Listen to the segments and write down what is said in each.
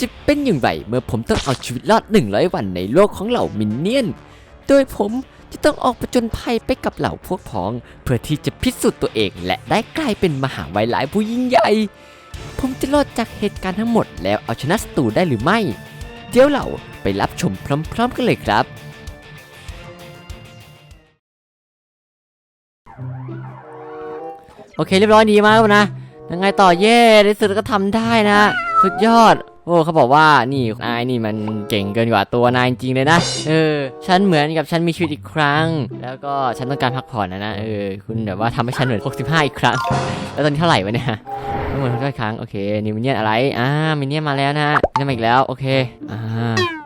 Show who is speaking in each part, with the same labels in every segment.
Speaker 1: จะเป็นอย่างไรเมื่อผมต้องเอาชีวิตรอด 100 วันในโลกของเหล่ามินเนี่ยน โดยผมจะต้องออกประจนภัยไปกับเหล่าพวกพ้อง เพื่อที่จะพิสูจน์ตัวเอง และได้กลายเป็นมหาไวหลายผู้ยิ่งใหญ่ ผมจะรอดจากเหตุการณ์ทั้งหมดแล้วเอาชนะศัตรูได้หรือไม่ เดี๋ยวเราไปรับชมพร้อม ๆ กันเลยครับ โอเคเรียบร้อยดีมากแล้วนะยังไงต่อเย่ในที่สุดก็ทำได้นะ สุดยอด โอ้เขาบอกว่านี่นายนี่มันเก่งเกินกว่าตัวนายจริงเลยนะ เออ ฉันเหมือนกับฉันมีชีวิตอีกครั้ง แล้วก็ฉันต้องการพักผ่อนนะนะ เออ คุณแบบว่าทำให้ฉันเหมือน65 อีกครั้ง แล้วตอนนี้เท่าไหร่วะเนี่ย ทั้งหมด65ครั้งโอเคนิวมินเนี่ยอะไรอ่ามินเนี่ยมาแล้วนะมินเนียมาอีกแล้วโอเคอ่า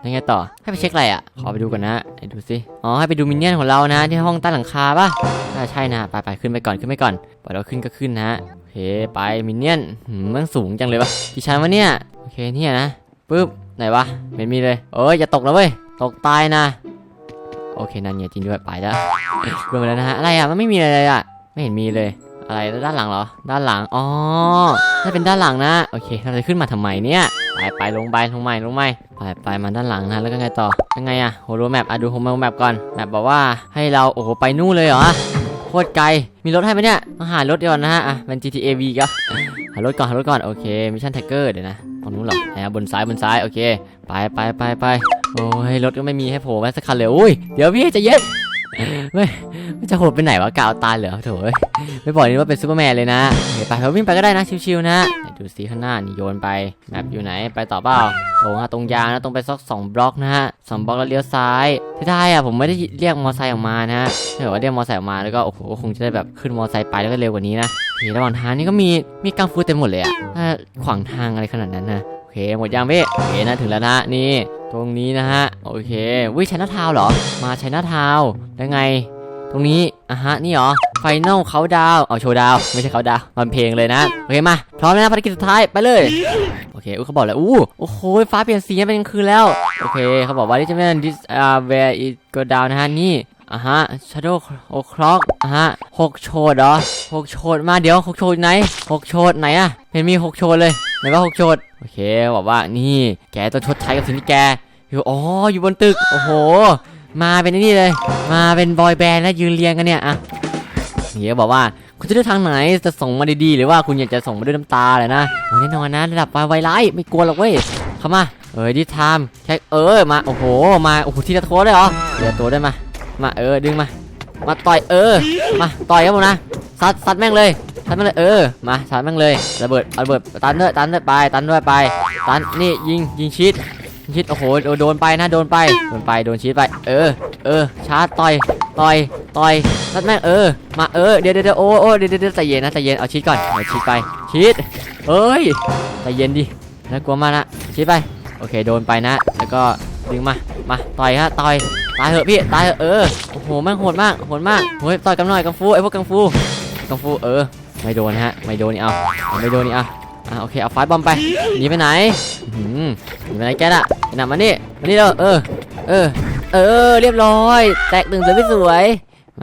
Speaker 1: ยังไงต่อให้ไปเช็คอะไรอะขอไปดูก่อนนะไหนดูสิอ๋อให้ไปดูมินเนี่ยนของเรานะที่ห้องใต้หลังคาป่ะน่าใช่นะไปไปขึ้นไปก่อนขึ้นไปก่อนปล่อยเราขึ้นก็ขึ้นนะโอเคไปมินเนี่ยนมันสูงจังเลยวะกี่ชั้นวะเนี่ยโอเคเนี่ยนะปึ๊บไหนวะไม่มีเลยเอ้ยอย่าตกนะเว้ยตกตายนะ โอเคนั่นเนี่ยจริงด้วยไปแล้วรวมไปแล้วนะฮะอะไรอะมันไม่มีอะไรอะไม่เห็นมีเลย อะไรด้านหลังเหรอ ด้านหลัง อ๋อถ้าเป็นด้านหลังนะ โอเค เราจะขึ้นมาทำไมเนี่ย ไปไปลงไปลงไปลงไปไปไปมาด้านหลังนะ แล้วก็ไงต่อ ยังไงอะโหดูแมปอะดูโฮมแมปก่อน แมปบอกว่าให้เรา โอ้โห ไปนู่นเลยเหรอ โคตรไกล มีรถให้ไหมเนี่ยมาหารถเดียวนะฮะ อะ เป็น GTA V ก็หารถก่อน หารถก่อน โอเค มิชชั่นแท็กเกอร์เดี๋ยวนะตรงนู้นเหรอแหมบนซ้าย บนซ้าย โอเค ไปไปไปไปโอ้ย รถก็ไม่มีให้โผล่แม้สักคันเลย อุ้ย เดี๋ยวพี่จะเย็น ไม่ไม่จะโหดไปไหนวะกาวตาเหรอโถ่เอ้ยไม่บอกนี่ว่าเป็นซูเปอร์แมนเลยนะโอเคไปเราวิ่งไปก็ได้นะชิวๆนะดูสิข้างหน้านี่โยนไปแมปอยู่ไหนไปต่อเปล่าตรงฮะตรงยางนะตรงไปสักสองบล็อกนะฮะสองบล็อกแล้วเลี้ยวซ้ายที่ได้อะผมไม่ได้เรียกมอไซค์ออกมานะถ้าเกิดว่าเรียกมอไซค์ออกมาแล้วก็โอ้โหคงจะได้แบบขึ้นมอไซค์ไปแล้วก็เร็วกว่านี้นะนี่ระหว่างทางนี่ก็มีมีกังฟูเต็มหมดเลยอะขวางทางอะไรขนาดนั้นนะ หมดยังพี่โอเคนะถึงแล้วนะนี่ ตรงนี้นะฮะ โอเควิชัยนาทาวเหรอ มาชัยนาทาวแล้ไง ตรงนี้อะฮะ นี่เหรอ ไฟนอลเขาดาวเอาโชว์ดาว ไม่ใช่เขาดาว มันเพลงเลยนะ โอเคมา พร้อมแล้วนะภารกิจสุดท้าย ไปเลย โอเคอุ้เขาบอกแล้ว อู้โอ้โห ฟ้าเปลี่ยนสีเป็นกลางคืนแล้ว โอเค เขาบอกว่าที่จะเป็น this uh where it go down นะฮะ นี่ อะฮะ shadow o'clock อะฮะหกโชดเหรอหกโชดมาเดี๋ยวหกโชดไหนหกโชดไหนอะเห็นมีหกโชดเลยไหนว่าหกโชดโอเคบอกว่านี่แกต้องชดใช้กับสิ่งที่แกอยู่อ๋ออยู่บนตึกโอ้โห มาเป็นนี่เลย มาเป็นบอยแบนด์แล้วยืนเรียงกันเนี่ยอะนี่ก็บอกว่าคุณจะเลือกทางไหนจะส่งมาดีๆ หรือว่าคุณอยากจะส่งมาด้วยน้ำตาเลยนะโอ้แน่นอนนะระดับไวไลท์ไม่กลัวหรอกเว้ยเข้ามาเอ้ยดิทามแค่เออมาโอ้โหมาโอ้โหทีละตัวเลยเหรอทีละตัวได้มา มาเออดึงมา มาต่อยเออ มาต่อยครับผมนะซัดซัดแม่งเลยซัดแม่งเลยเออมาซัดแม่งเลยระเบิดระเบิดตันด้วยตันด้วยไปตันด้วยไปตันนี่ยิงยิงชิดชิดโอ้โหโดนไปนะโดนไปโดนไปโดนชิดไป เออ เออชาร์จต่อยต่อยต่อยซัดแม่งเออมาเออเดี๋ยวเดี๋ยวโอ้โอ้เดี๋ยวเดี๋ยวใจเย็นนะใจเย็นเอาชิดก่อนเอาชิดไปชิดเอ้ยใจเย็นดิน่ากลัวมากนะชิดไปโอเคโดนไปนะ แล้วก็ดึงมามาต่อยฮะต่อย ตายเหอะพี่ตายเถอะเออโอ้โหแม่งโหดมากโหดมากเฮ้ยต่อยกันหน่อยกังฟูไอ้พวกกังฟูกังฟูเออไม่โดนฮะไม่โดนนี่เอาไม่โดนนี่เอาอะโอเคเอาไฟบอมไปหนีไปไหนหืมหนีไปไหนแกน่ะไอ้หนักมานี่มานี่เด้อเออเออเออเรียบร้อย แตกหนึ่งสวยสวย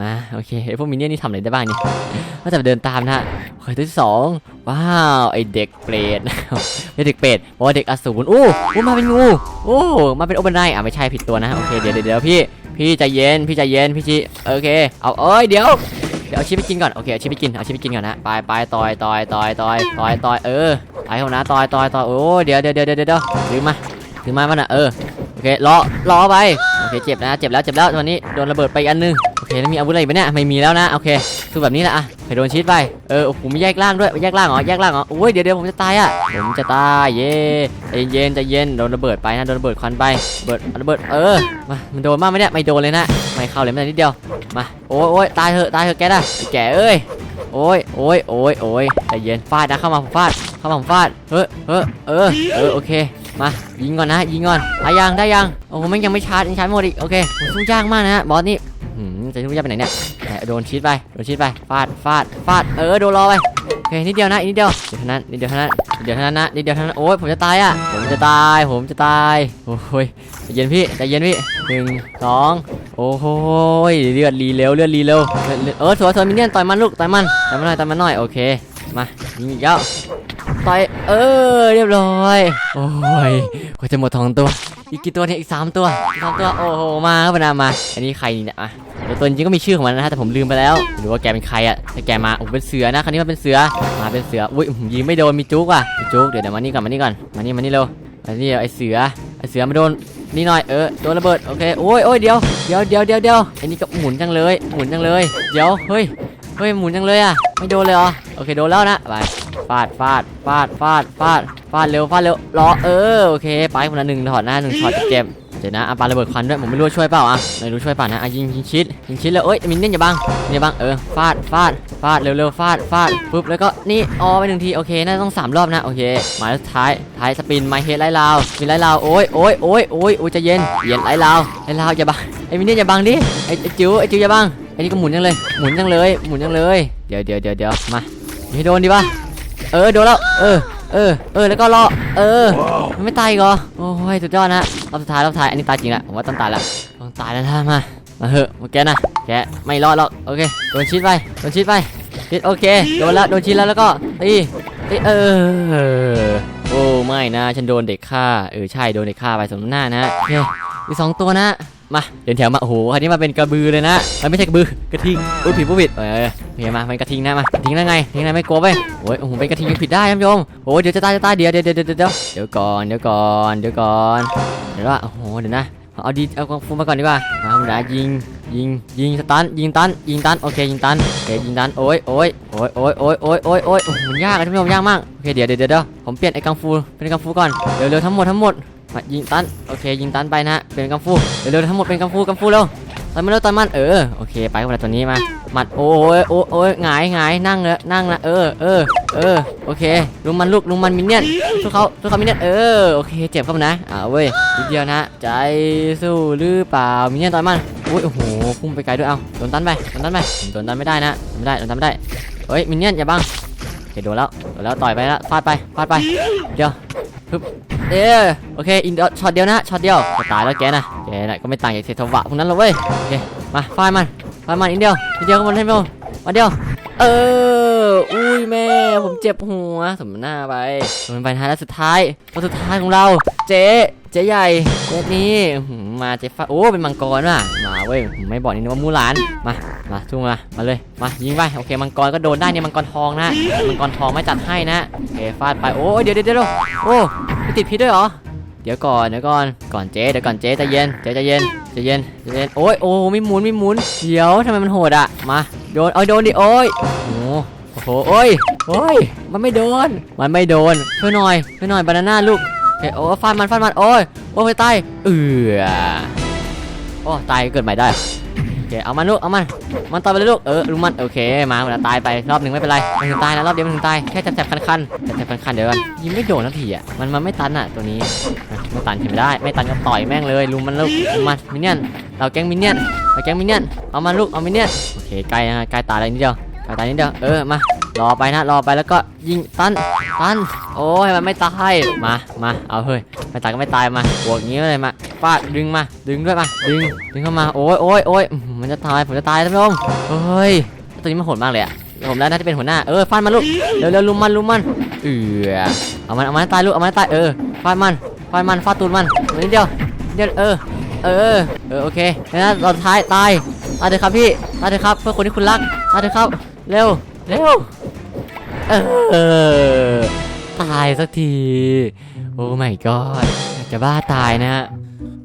Speaker 1: มาโอเคไอพวกมินเนี่ยนี่ทำอะไรได้บ้างเนี่ยก็จะเดินตามนะฮะโอเคตัวที่สองว้าวไอเด็กเปรตไม่เด็กเปรตบอกว่าเด็กอสูรอู้อู้มาเป็นงูโอ้มาเป็นโอเบนไนอะไม่ใช่ผิดตัวนะโอเคเดี๋ยวเดี๋ยวพี่พี่ใจเย็นพี่ใจเย็นพี่ชิโอเคเอาเอ้ยเดี๋ยวเดี๋ยวเอาชิปไปกินก่อนโอเคเอาชิปไปกินเอาชิปไปกินก่อนนะไปไปต่อยต่อยต่อยต่อยต่อยต่อยเออไปเขานะต่อยต่อยต่อยโอ้เดี๋ยวเดี๋ยวเดี๋ยวเดี๋ยวเดี๋ยวถือมาถือมามันอะเออโอเครอรอไปโอเคเจ็บนะเจ็บแล้วเจ็บแล้วตอนนี้โดนระเบิดไปอันนึง เคแล้วมีอาวุธอะไรไหมเนี่ยไม่มีแล้วนะโอเคคือแบบนี้แหละอะไปโดนชีตไปเออโอ้โหมีแยกล่างด้วยแยกล่างเหรอแยกล่างเหรอโอ้ยเดี๋ยวเดี๋ยวผมจะตายอะผมจะตายเย่ใจเย็นใจเย็นโดนระเบิดไปนะโดนระเบิดควันไประเบิดระเบิดเออมามันโดนมากไหมเนี่ยไม่โดนเลยนะไม่เข้าเลยแม้แต่นิดเดียวมาโอ้ยโอ้ยตายเถอะตายเถอะแกนะไอ้แกเอ้ยโอ้ยโอ้ยโอ้ยโอ้ยใจเย็นฟาดนะเข้ามาผมฟาดเข้ามาผมฟาดเฮ้ยเฮ้ยเออเออโอเคมายิงก่อนนะยิงก่อนได้ยังได้ยังโอ้โหแม่งยังไม่ชาร์จยังชาร์จหมดอีกโอเคสู้ยากมากนะฮะบอสนี่ หืมจะสู้ยากไปไหนเนี่ยแต่โดนชีดไปโดนชีดไปฟาดฟาดฟาดเออโดนรอไปโอเคนิดเดียวนะอีกนิดเดียวเดี๋ยวเท่านั้นนิดเดียวเท่านั้นเดี๋ยวเท่านั้นนะนิดเดียวเท่านั้นโอ้ยผมจะตายอะผมจะตายผมจะตายโอ้ยใจเย็นพี่ใจเย็นพี่หนึ่งสองโอ้โหยเลือดรีเร็วเลือดรีเร็วเออดเออสวยสวยมินเนี่ยต่อยมันลูกต่อยมันต่อยมันหน่อยต่อยมันหน่อยโอเคมายิงอีกแล้วต่อยเออเรียบร้อยโอ้ยกว่าจะหมดทองตัวอีกกี่ตัวเนี่ยอีกสามตัวสามตัวโอ้โหมาครับนามา อันนี้ใครเนี่ยอะ เดี๋ยวตัวจริงก็มีชื่อของมันนะฮะแต่ผมลืมไปแล้ว หรือว่าแกเป็นใครอะแต่แกมาโอ้เป็นเสือนะคราวนี้มาเป็นเสือมาเป็นเสืออุ้ยผมยิงไม่โดนมีจุกอะมีจุกเดี๋ยวเดี๋ยวมานี่ก่อนมานี่ก่อนมานี่มานี่เร็วมานี่ไอเสือไอเสือมาโดนนี่หน่อยเออโดนระเบิดโอเคโอ้ยโอ้ยเดี๋ยวเดี๋ยวเดี๋ยวเดี๋ยวเดี๋ยวไอ้นี่ก็หมุนจังเลย หมุนจังเลยเดี๋ยวเฮ้ยเฮ้ยหมุนจังเลยอะไม่โดนเลยเหรอโอเคโดนแล้วนะไปฟาดฟาดฟาดฟาดฟาดฟาดเร็วฟาดเร็วรอเออโอเคไปคนละหนึ่งถอดหน้าหนึ่งช็อตเจ็บ ดี๋ยวนะอาปาระเบิดควันด้วยผมไม่รู้ช่วยเปล่าอะไม่รู้ช่วยปล่านะอะยิงยิงชิดยิงชิดเลยเอ้ยมินเนี่ยนอย่าบังอย่าบังเออฟาดฟาดฟาดเร็วๆฟาดฟาดปุ๊บแล้วก็นี่อ๋อไปหนึ่งทีโอเคน่าจะต้องสามรอบนะโอเคหมาสุดท้ายท้ายสปินไมเฮดไล่ลาวสปินไล่ลาวโอ้ยโอ้ยโอ้ยโอ้ยโอ้ยจะเย็นเย็นไล่ลาวไล่ลาวอย่าบังไอ้มินเนี่ยนอย่าบังดิไอ้จิ๋วไอ้จิ๋วอย่าบังไอ้นี่ก็หมุนจังเลยหมุนจังเลยหมุนจังเลยเดี๋ยวเดี๋ยวเดี๋ยวเดี๋ยวมาอย่าให้โดนดิวะเออโดนแล้วเออ เออ เออ แล้วก็รอ เออ มันไม่ตายอีกเหรอ โอ้ยสุดยอดนะรอบสุดท้ายรอบสุดท้าย อันนี้ตายจริงละผมว่าต้องตายละต้องตายแล้วนะมา มาเหอะมาแกนะ แกไม่รอดหรอก โอเค โดนชิดไป โดนชิดไปชิดโอเค โดนละ โดนชิดแล้วแล้วก็ตีตีเออ โอ้ไม่นะ ฉันโดนเด็กฆ่า เออใช่ โดนเด็กฆ่าไปสมน้ำหน้านะโอเคมีสองตัวนะ มาเดินแถวมาโอ้โหอันนี้มาเป็นกระบือเลยนะมันไม่ใช่กระบือกระทิงอุ้ยผิดผู้ผิดเออโอเคมาเป็นกระทิงนะมากระทิงได้ไงกระทิงได้ไม่กลัวไปโอ้ยโอ้โหเป็นกระทิงยังผิดได้ท่านผู้ชมโอ้ยเดี๋ยวจะตายจะตายเดี๋ยวเดี๋ยวเดี๋ยวเดี๋ยวเดี๋ยวเดี๋ยวก่อนเดี๋ยวก่อนเดี๋ยวก่อนเดี๋ยวว่าโอ้โหเดี๋ยวนะเอาดีเอากองฟูมาก่อนดีกว่ามาธรรมดายิงยิงยิงสตันยิงตันยิงตันโอเคยิงตันโอเคยิงตันโอ้ยโอ้ยโอ้ยโอ้ยโอ้ยโอ้ยโอ้ยโอ้ยโอ้โหมันยากอะท่านผู้ชมยากมากโอเคเดี๋ยวเดี๋ยวเดี๋ยวผมเปลี่ยนไอ้กังฟูเป็นกังฟูก่อนเร็วเร็วทั้งหมดทั้งหมด มายิงตันโอเคยิงตันไปนะเป็นกังฟูเร็วเร็วทั้งหมดเป็นกังฟูกังฟูเร็วตันมาเร็วตันมันเออโอเคไปคนละตัวนี้มาหมัดโอ้ยโอ้ยโอ้ยหงายหงายนั่งเลยนั่งนะเออเออเออโอเคลุมมันลูกลุมมันมินเนี่ยนทุกเขาทุกเขามินเนี่ยนเออโอเคเจ็บเข้ามานะอ่าเว้ยนิดเดียวนะ ใจสู้หรือเปล่ามินเนี่ยนตอยมันอุ้ยโอ้โหพุ่งไปไกลด้วยเอาโดนตันไปโดนตันไปโดนตันไม่ได้นะไม่ได้โดนตันไม่ได้เฮ้ยมินเนี่ยนอย่าบังโอเคโดนแล้วโดนแล้วต่อยไปแล้วฟาดไปฟาดไปเดี๋ยวปึ๊บ เออโอเคอินเดียช็อตเดียวนะช็อตเดียวจะตายแล้วแกนะแกนะก็ไม่ต่างจากเศรษฐวะพวกนั้นหรอกเว้ยโอเคมาฟาดมันฟาดมันอินเดียวอินเดียวก็มันให้โมมาเดียวเออ อุ้ยแม่ ผมเจ็บหัว สมหน้าไปโดนไปท้ายแล้วสุดท้ายตัวสุดท้ายของเรา เจ๊เจ๊ใหญ่เจ๊นี้มาเจ๊ฟ้าโอ้เป็นมังกรว่ะมาเว้ยผมไม่บอกนี่นะว่ามูหลานมามาทุ่งมามาเลยมายิงไปโอเคมังกรก็โดนได้เนี่ยมังกรทองนะมังกรทองไม่จัดให้นะโอเคฟาดไปโอ้ยเดี๋ยวเดี๋ยวเดี๋ยวโอ้ไม่ติดพิษด้วยเหรอเดี๋ยวก่อนเดี๋ยวก่อนก่อนเจ๊เดี๋ยวก่อนเจ๊ใจเย็นเจ๊ใจเย็นใจเย็นใจเย็นโอ้ยโอ้ไม่หมุนไม่หมุนเดี๋ยวทำไมมันโหดอะมาโดนเอาโดนดิโอ้ย โอ้โอ้โหโอ้ยโอ้ยมันไม่โดน มันไม่โดนช่วยหน่อยช่วยหน่อยบานาน่าลูกโอเคโอ้ฟาดมันฟาดมันโอ้ยโอ้ยตายเอือโอ้ตายเกิดใหม่ได้โอเคเอามันลูกเอามันมันต่อยไปเลยลูกเออลุงมันโอเคมาเวลาตายไปรอบหนึ่งไม่เป็นไรมันถึงตายนะรอบเดียวมันถึงตายแค่จับจับคันคันจับจับคันคันๆเดี๋ยวกันยิงไม่โดนนาทีอะมันมันไม่ตันอะตัวนี้ไม่ตันใช่ไม่ได้ ไม่ตันก็ต่อยแม่งเลยลุงมันลูกลุงมันมินเนี่ยนเราแก๊งมินเนี่ยนเราแก๊งมินเนี่ยนเอามันลูกเอามินเนี่ยนโอเคใกลนะใกลตายอะไรนิดเดียวใกลตายนิดเดียวเออมา รอไปนะรอไปแล้วก็ยิงตันตันโอ้ยมันไม่ตายมามาเอาเฮ้ยไม่ตายก็ไม่ตายมาบวกงนี้เลยมาฟาดดึงมาดึงด้วยมาดึงดึงเข้ามาโอ้ยโอ้ยโอ้ยมันจะตายผมจะตายท่านผู้ชมเฮ้ยตัวนี้มันโหดมากเลยอะผมแล้วน่าจะเป็นหัวหน้าเออฟาดมันลูกเร็วเร็วลุมมันลุมมันเออเอามันเอามันตายลูกเอามันตายเออฟาดมันฟาดมันฟาดตูดมันนิดเดียวเดียวเออเออเออโอเคแล้วนะตอนท้ายตายตายเถอะครับพี่ตายเถอะครับเพื่อคนที่คุณรักตายเถอะครับเร็วเร็ว เออ ตายสักที โอ้ my god อากจะบ้าตายนะฮะ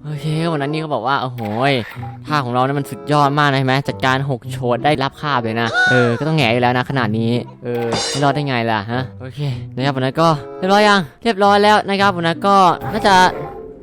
Speaker 1: โอเควันนั้นนี่เขาบอกว่าโอ้โหท่าของเราเนี่ยมันสุดยอดมากนะเห็นไหมจัดการ6โชดได้รับคาบเลยนะเออก็ต้องแหงอยู่แล้วนะขนาดนี้เออไม่รอดได้ไงล่ะฮะโอเคนะครับวันนั้นก็เรียบร้อยยังเรียบร้อยแล้วนะครับวันนั้นก็น่าจะ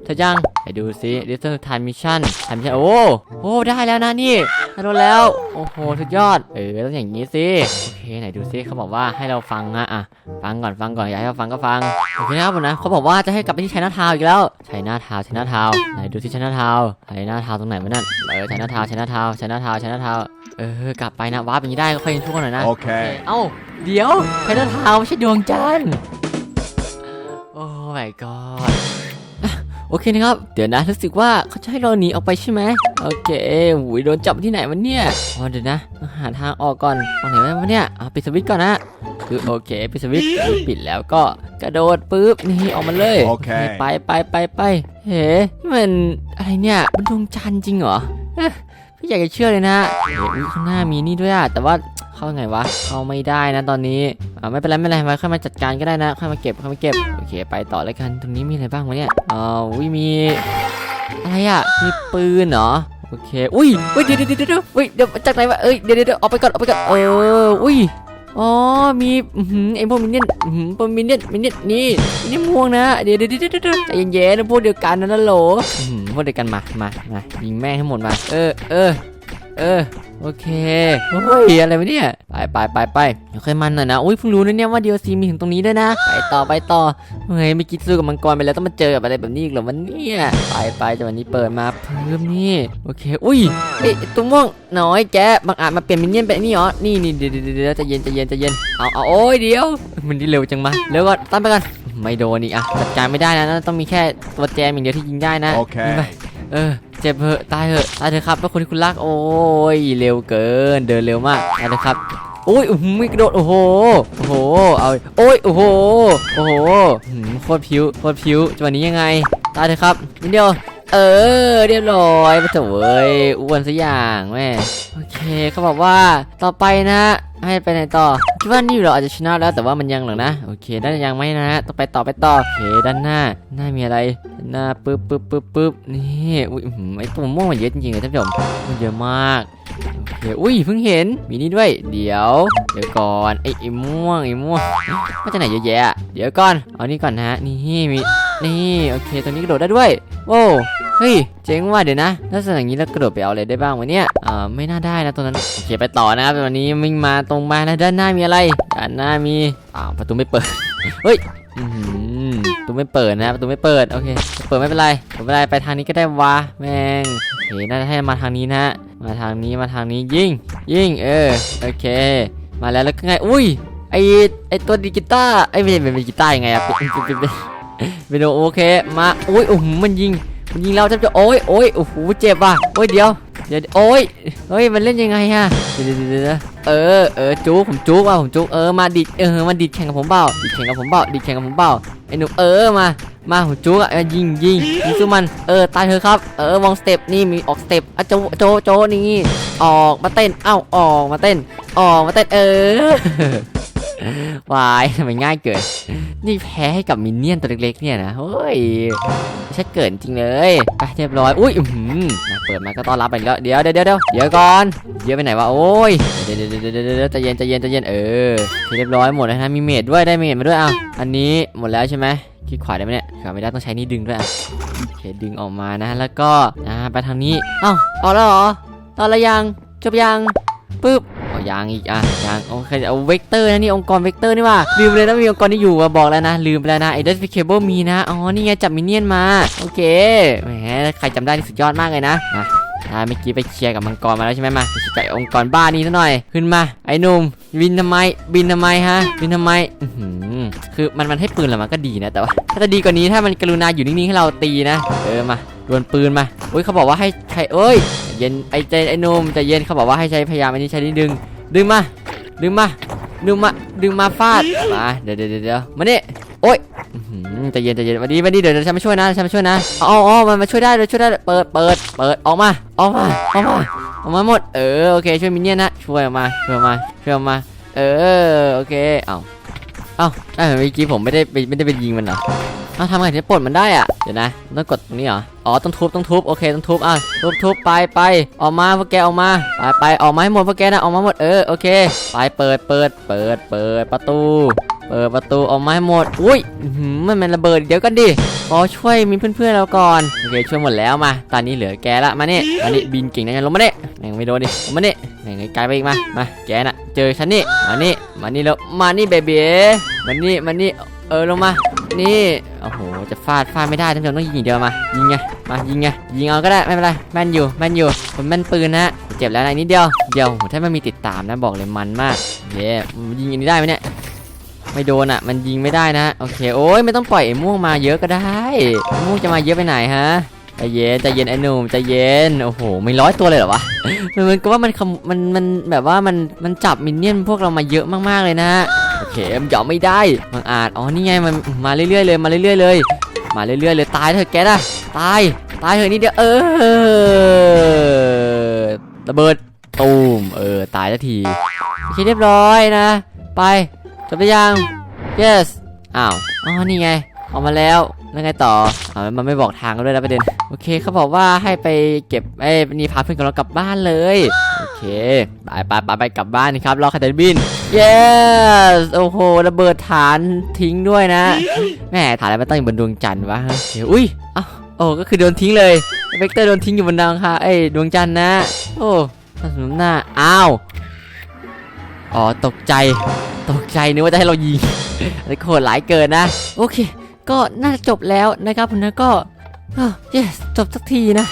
Speaker 1: เสร็จยังไปดูซิ Little Time Mission Time Mission โอ้โอ้ได้แล้วนะนี่ได้รถแล้ว โอ้โหสุดยอด เออต้องอย่างนี้สิโอเคไหนดูซิเขาบอกว่าให้เราฟังนะอะฟังก่อนฟังก่อนอยากให้เราฟังก็ฟังโอเคนะครับผมนะเขาบอกว่าจะให้กลับไปที่ชัยนาทาวน์อีกแล้วชัยนาทาวน์ชัยนาทาวน์ไหนดูที่ชัยนาทาวน์ชัยนาทาวน์ตรงไหนวะนั่นเออชัยนาทาวน์ชัยนาทาวน์ชัยนาทาวน์ชัยนาทาวน์เออกลับไปนะวาร์ปอย่างนี้ได้ก็ค่อยช่วยหน่อยนะ
Speaker 2: Okay.
Speaker 1: เอ้าเดี๋ยวชัยนาทาวน์ไม่ใช่ดวงจันทร์โอ้ my god อะ โอเคนะครับ เดี๋ยวนะรู้สึกว่าเขาจะให้เราหนีออกไปใช่ไหมโอเคหุยโดนจับที่ไหนวะเนี่ยอ๋อเดี๋ยวนะต้องหาทางออกก่อนตรงไหนวะเนี่ยอะปิดสวิตช์ก่อนนะคือโอเคปิดสวิตช์ปิดแล้วก็กระโดดปุ๊บนี่ออกมาเลย
Speaker 2: โอเค
Speaker 1: ไปไปไปไปเฮ้นี่มันอะไรเนี่ยมันดวงจันทร์จริงเหรอเอ๊ะไม่อยากจะเชื่อเลยนะเฮ้ยอุ๊ยข้างหน้ามีนี่ด้วยอะแต่ว่า เข้าไงวะ เข้าไม่ได้นะตอนนี้อ่าไม่เป็นไรไม่เป็นไรมาค่อยมาจัดการก็ได้นะค่อยมาเก็บค่อยมาเก็บโอเค ไปต่อเลยกันตรงนี้มีอะไรบ้างวะเนี่ยอ๋อวิมีอะไรอะมีปืนเหรอโอเค อุ้ยอุ้ยเดี๋ยวเดี๋ยวเดี๋ยวเดี๋ยวอุ้ยเดี๋ยวจากไหนวะเอ้ยเดี๋ยวเดี๋ยวเดี๋ยวออกไปก่อนออกไปก่อนเอออุ้ยอ๋อ มีอื้อหือไอพวกมินเนี่ยอื้อหือพวกมินเนี่ยมินเนี่ยนี่มินเนี่ยม่วงนะเดี๋ยวเดี๋ยวเดี๋ยวเดี๋ยวเดี๋ยวใจเย็นๆนะพวกเดียวกันนะนะโหลอื้อหือพวกเดียวกันมา มา มา ยิงแม่งให้หมดมา เออเออ เออ โอเคโอ้ยอะไรวะเนี่ย ไปไปไปไปเดี๋ยวค่อยมันหน่อยนะ อุ้ยเพิ่งรู้นะเนี่ยว่าเดียวซีมีถึงตรงนี้ด้วยนะ ไปต่อไปต่อ เฮ้ยไม่คิดสู้กับมังกรไปแล้วต้องมาเจอกับอะไรแบบนี้อีกเหรอวันนี้ไปไปแต่วันนี้เปิดมาเพิ่มนี่ โอเค อุ้ยเอ้ยตัวม่วงน้อยแกบางอาจมาเปลี่ยนมินเนี่ยนเป็นนี่เหรอ นี่นี่เดี๋ยวเดี๋ยวเดี๋ยวใจเย็นใจเย็นใจเย็น เอาเอาโอ้ยเดี๋ยว มันนี่เร็วจังมาเร็วก่อนตั้งไปก่อนไม่โดนอีกอะจัดการไม่ได้นะ ต้องมีแค่ตัวแจมอย่างเดียวที่ยิงได้นะ
Speaker 2: Okay.
Speaker 1: ยิงไปเออ เจ็บเหอะตายเหอะตายเถอะครับเป็นคนที่คุณรักโอ้ยเร็วเกินเดินเร็วมากตายเถอะครับโอ้ยโอ้โหไม่กระโดดโอ้โหโอ้โหเอาโอ้ยโอ้โหโอ้โหโคตรผิวโคตรผิวจังหวะนี้ยังไงตายเถอะครับนิดเดียว เออ เรียบร้อยไปเถอะเว้ยอ้วนซะอย่างแม่โอเคเขาบอกว่าต่อไปนะให้ไปไหนต่อคิดว่านี่เราอาจจะชนะแล้วแต่ว่ามันยังหรอกนะโอเคด้านยังไม่นะต้องไปต่อไปต่อโอเคด้านหน้าหน้ามีอะไรหน้าปึ๊บปึ๊บปึ๊บปึ๊บนี่อุ้ยอื้อหือไอตัวม่วงมันเยอะจริงๆเลยท่านผู้ชมมันเยอะมากโอเคอุ้ยเพิ่งเห็นมีนี่ด้วย เดี๋ยวเดี๋ยวก่อนไอ้ไอ้ม่วงไอ้ม่วงมาจากไหนเยอะแยะ เดี๋ยวก่อนเอานี่ก่อนนะนี่มี นี่โอเคตรงนี้กระโดดได้ด้วยโว้เฮ้ยเจ๋งว่ะเดี๋ยวนะถ้าสอย่างนี้แล้วกระโดดไปเอาอะไรได้บ้างวะเนี่ยอ่าไม่น่าได้นะตรงนั้นโอเคไปต่อนะครับวันนี้วิ่งมาตรงมาแล้วด้านหน้ามีอะไรด้านหน้ามีอ่าประตูไม่เปิดเฮ้ยประตูไม่เปิดนะประตูไม่เปิดโอเคเปิดไม่เป็นไรไม่เป็นไรไปทางนี้ก็ได้วะแม่งโอเคน่าจะให้มาทางนี้นะฮะมาทางนี้มาทางนี้ยิงยิงเออโอเค มาแล้วแล้วก็ไงอุ้ยไอไอตัวดีดกีตาไอไม่ใช่เป็นกีตายังไงอะเป็น เป็นเป็นเป็นโอเคมาโอ้ยโอ้โหมันยิงมันยิงเราจะจะโอ้ยโอ้ยโอ้โหเจ็บว่ะโอ้ยเดี๋ยวเดี๋ยวโอ้ยเฮ้ยมันเล่นยังไงฮะเดี๋ยวเดี๋ยวเดี๋ยวเดี๋ยวเออเออจุกผมจุกว่ะผมจุกเออมาดิดเออมาดิดแข่งกับผมเปล่าดิดแข่งกับผมเปล่าดิดแข่งกับผมเปล่าไอ้หนุ่มเออมามาผมจุกอะยิงยิงยิงสู้มันเออตายเธอครับเออวางสเต็ปนี่มีออกสเต็ปอะโจโจโจนี่ออกมาเต้นเอ้าออกมาเต้นออกมาเต้นเออวายทำไมง่ายเกิน นี่แพ้ให้กับมินเนี่ยนตัวเล็กๆเนี่ยนะเฮ้ยชัดเกินจริงเลยไปเรียบร้อยอุ้ยอื้อหือมเปิดมาก็ต้อนรับไปแล้วเดี๋ยวเดี๋ยวเดี๋ยวเดี๋ยวก่อนเดี๋ยวไปไหนวะโอ้ยเดี๋ยวเดี๋ยวเดี๋ยวเดี๋ยวใจเย็นใจเย็นใจเย็นเออเรียบร้อยหมดแล้วนะมีเมดด้วยได้เมดมาด้วยอะอันนี้หมดแล้วใช่ไหมคลิกขวาได้ไหมเนี่ยขวาไม่ได้ต้องใช้นี่ดึงด้วยอะโอเคดึงออกมานะแล้วก็อ่าไปทางนี้เอ้าออกแล้วเหรอตอนละยังจบยังปึ๊บ เอางอีกอะยังโอเคเอาเวกเตอร์นะนี่องค์กรเวกเตอร์นี่ว่าลืมเลยนะมีองค์กรที่อยู่อะบอกแล้วนะ ลืมไปแล้วนะไอ้ดัสฟิเคเบิลมีนะอ๋อนี่ไงจับมินเนี่ยนมาโอเคแหมใครจำได้นี่สุดยอดมากเลยนะมาอ่าเมื่อกี้ไปเคลียร์กับมังกรมาแล้วใช่ไหมมาจ่ายองค์กรบ้านี้ซะหน่อย ขึ้นมา ไอ้หนุ่มบินทำไม บินทำไมฮะ บินทำไมอื้อหือคือมันมันให้ปืนหรอมันก็ดีนะ แต่ว่าถ้าจะดีกว่านี้ถ้ามันกรุณาอยู่นิ่งๆให้เราตีนะ เออมา ดวลปืนมาอุ้ยเขาบอกว่าให้ใช้เอ้ยเย็นไอ้ใจไอนุ่มใจเย็นเขาบอกว่าให้ใช้พยายามอันนี้ใช้นี่ดึง ดึงมา ดึงมา ดึงมา ดึงมาฟาด มา เดี๋ยวเดี๋ยวเดี๋ยวมาเนี่โอ๊ยอื้อหือใจเย็นใจเย็นมาดีมาดีเดี๋ยวเดี๋ยวฉันมาช่วยนะฉันมาช่วยนะอ๋ออ๋อมันมาช่วยได้เลยช่วยได้ เปิดเปิดเปิด ออกมา ออกมา ออกมา ออกมาหมด เออ โอเค ช่วยมินเนี่ยนะ ช่วยออกมา ช่วยออกมา ช่วยออกมา เออ โอเค เอ้า เอ้าเอ้เมื่อกี้ผมไม่ได้ไปไม่ได้ไปยิงมันเหรอ เอาทำไงถึงจะปลดมันได้อะเดี๋ยวนะต้องกดตรงนี้เหรอ อ๋อต้องทุบต้องทุบโอเคต้องทุบอะทุบทุบไปไปออกมาพวกแกออกมาไปไปออกมาให้หมดพวกแกนะออกมาหมดเออโอเคไปเปิดเปิดเปิดเปิดประตู เปิดประตูออกมาให้หมด อุ้ยมันมันระเบิดเดี๋ยวกันดิขอช่วยมีเพื่อนๆเราก่อนโอเคช่วยหมดแล้วมา ตอนนี้เหลือแกละมาเนี่ยมาเนี่บินเก่งนะยันลงมาเนี่ยแม่งไม่โดนดิลงมาเนี่ยแม่งไกลไปอีกมามาแกน่ะเจอฉันนี่มานี่มานี่แล้วมานี่เบบีมานี่มานี่ เออลงมา นี่โอ้โหจะฟาดฟาดไม่ได้ท่านผู้ชมต้องยิงอย่างเดียวมายิงไงมายิงไงยิงเอาก็ได้ไม่เป็นไรแม่นอยู่แม่นอยู่ผมแม่นปืนนะเจ็บแล้วนะนิดเดียวเดียวถ้าไม่มีติดตามนะบอกเลยมันมากเย้ยิงอันนี้ได้ไหมเนี่ยไม่โดนอะ มันยิงไม่ได้นะ โอเค โอ้ยไม่ต้องปล่อยไอ้ม่วงมาเยอะก็ได้ไอ้ม่วงจะมาเยอะไปไหนฮะใจเย็นใจเย็นไอ้หนุ่มใจเย็น โอ้โหไม่ร้อยตัวเลยเหรอวะ มันเหมือนกับว่ามันมมันมันแบบว่ามันมันจับมินเนี่ยนพวกเรามาเยอะมากๆเลยนะ โอเคมันยอมไม่ได้บางอาจอ๋อนี่ไงมันมาเรื่อยๆเลยมาเรื่อยๆเลย มาเรื่อยๆเลยตายเถอะแกนะตายตายเถอะนี่เดียวเออระเบิดตูมเออตายทันทีโอเคเรียบร้อยนะ ไปจบไปยัง yes อ้าวอ๋อนี่ไงออกมาแล้วแล้วไงต่ออ้าวมันไม่บอกทางกันด้วยนะประเด็น โอเคเขาบอกว่าให้ไปเก็บเอ้ยนี่พาเพื่อนของเรากลับบ้านเลย เคไปไปไปไปกลับบ้านนะครับรอคาเดนบิน yes โอ้โหระเบิดฐานทิ้งด้วยนะแม่ฐานอะไรมาตั้งอยู่บนดวงจันทร์วะเดี๋ยวอุ้ยอ้าโอ้ก็คือโดนทิ้งเลยเวกเตอร์โดนทิ้งอยู่บนดาวค่ะเอ้ยดวงจันทร์นะ โอ้น่าสนุนหน้าอ้าวอ๋อตกใจตกใจนึกว่าจะให้เรายิงอะไรโคตรหลายเกินนะ โอเค ก็น่าจะจบแล้วนะครับผมนะก็อะ yes จบสักทีนะ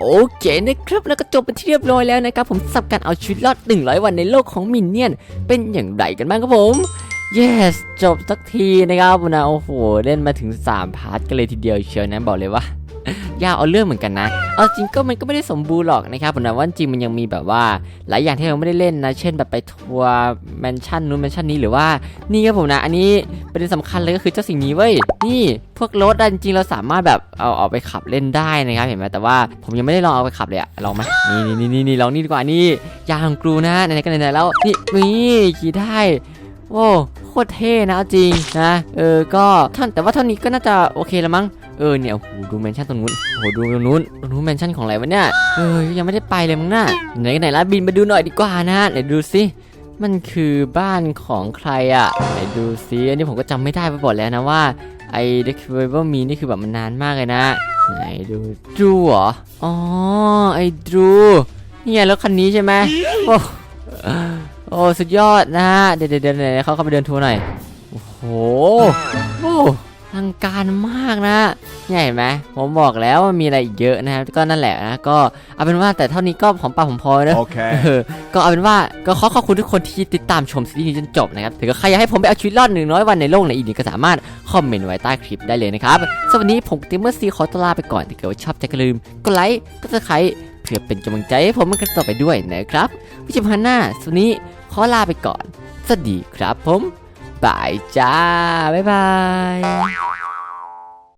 Speaker 1: โอเคนะครับแล้วก็จบเป็นที่เรียบร้อยแล้วนะครับผมสับการเอาชีวิตรอด 100 วันในโลกของมินเนี่ยน เป็นอย่างไรกันบ้างครับผม yes จบสักทีนะครับนะโอ้โหเล่นมาถึง 3 พาร์ทกันเลยทีเดียวเชียวนะบอกเลยว่า ยาวเอาเรื่องเหมือนกันนะ เอาจริงก็มันก็ไม่ได้สมบูรณ์หรอกนะครับผมนะว่าจริงมันยังมีแบบว่า หลายอย่างที่เราไม่ได้เล่นนะ เช่นแบบไปทัวร์แมนชั่นนู้นแมนชั่นนี้หรือว่านี่ครับผมนะ อันนี้ประเด็นสำคัญเลยก็คือเจ้าสิ่งนี้เว้ย นี่พวกรถอะจริงเราสามารถแบบเอาเอาไปขับเล่นได้นะครับเห็นไหมแต่ว่าผมยังไม่ได้ลองเอาไปขับเลยอะลองไหมนี่นี่นี่นี่ลองนี่ดีกว่านี่ยางของกรูนะไหนๆก็ไหนๆแล้วนี่นี่ขี่ได้โอ้โคตรเท่นะเอาจริงนะเออก็ท่านแต่ว่าเท่านี้ก็น่าจะโอเคแล้วมั้ง เออเนี่ยโอ้โหดูแมนชั่นตรงนู้นโอ้โหดูตรงนู้นตรงนู้นแมนชั่นของอะไรวะเนี่ยเออยังไม่ได้ไปเลยมั้งน่ะไหนไหนล้วบินมาดูหน่อยดีกว่านะไหนดูสิมันคือบ้านของใครอะไหนดูสิอันนี้ผมก็จำไม่ได้ไปหมดแล้วนะว่าไอ้เด็กเวอร์มีนี่คือแบบมันนานมากเลยนะ ไหนดูดูเหรออ๋อไอ้ดูนี่ไงรถคันนี้ใช่ไหมโอ้โอ้สุดยอดนะฮะเดี๋ยวเดี๋ยวเดี๋ยวเดี๋ยวเขาเข้าไปเดินทัวร์หน่อยโอ้โห โอ้ทางการมากนะเนี่ยเห็นไหมผมบอกแล้วว่ามีอะไรอีกเยอะนะครับก็นั่นแหละนะก็เอาเป็นว่าแต่เท่านี้ก็ของปากของพอเนอะ
Speaker 2: Okay.
Speaker 1: เออก็เอาเป็นว่าก็ขอขอบคุณทุกคนที่ติดตามชมซีรีส์นี้จนจบนะครับถือว่าใครอยากให้ผมไปเอาชีวิตรอดหนึ่งร้อยวันในโลกไหนอีกก็สามารถคอมเมนต์ไว้ใต้คลิปได้เลยนะครับสำหรับวันนี้ผมเตมเมอร์ซีขอตัวลาไปก่อนถ้าเกิดว่าชอบจะอย่าลืมกดไลค์กดซับสไครต์เพื่อเป็นกำลังใจให้ผมมันกันต่อไปด้วยนะครับวิชิมฮันน่าสวนนี้ขอลาไปก่อนสวัสดีครับผม บายจ้า บ๊ายบาย